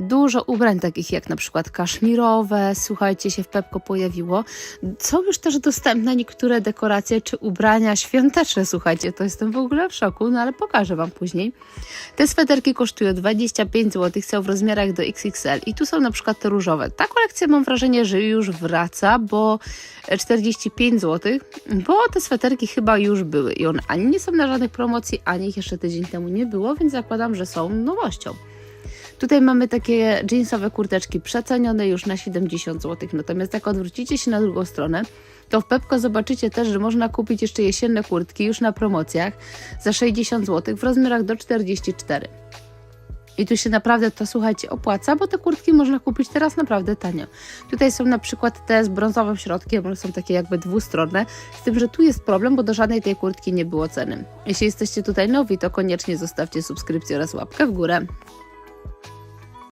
Dużo ubrań takich jak na przykład kaszmirowe, słuchajcie, się w Pepko pojawiło. Są już też dostępne niektóre dekoracje czy ubrania świąteczne, słuchajcie, to jestem w ogóle w szoku, no ale pokażę Wam później. Te sweterki kosztują 25 zł, są w rozmiarach do XXL i tu są na przykład te różowe. Ta kolekcja mam wrażenie, że już wraca, bo 45 zł, bo te sweterki chyba już były i one ani nie są na żadnych promocji, ani ich jeszcze tydzień temu nie było, więc zakładam, że są nowością. Tutaj mamy takie jeansowe kurteczki przecenione już na 70 zł. Natomiast jak odwrócicie się na drugą stronę, to w Pepko zobaczycie też, że można kupić jeszcze jesienne kurtki już na promocjach za 60 zł w rozmiarach do 44. I tu się naprawdę to, słuchajcie, opłaca, bo te kurtki można kupić teraz naprawdę tanio. Tutaj są na przykład te z brązowym środkiem, one są takie jakby dwustronne, z tym, że tu jest problem, bo do żadnej tej kurtki nie było ceny. Jeśli jesteście tutaj nowi, to koniecznie zostawcie subskrypcję oraz łapkę w górę.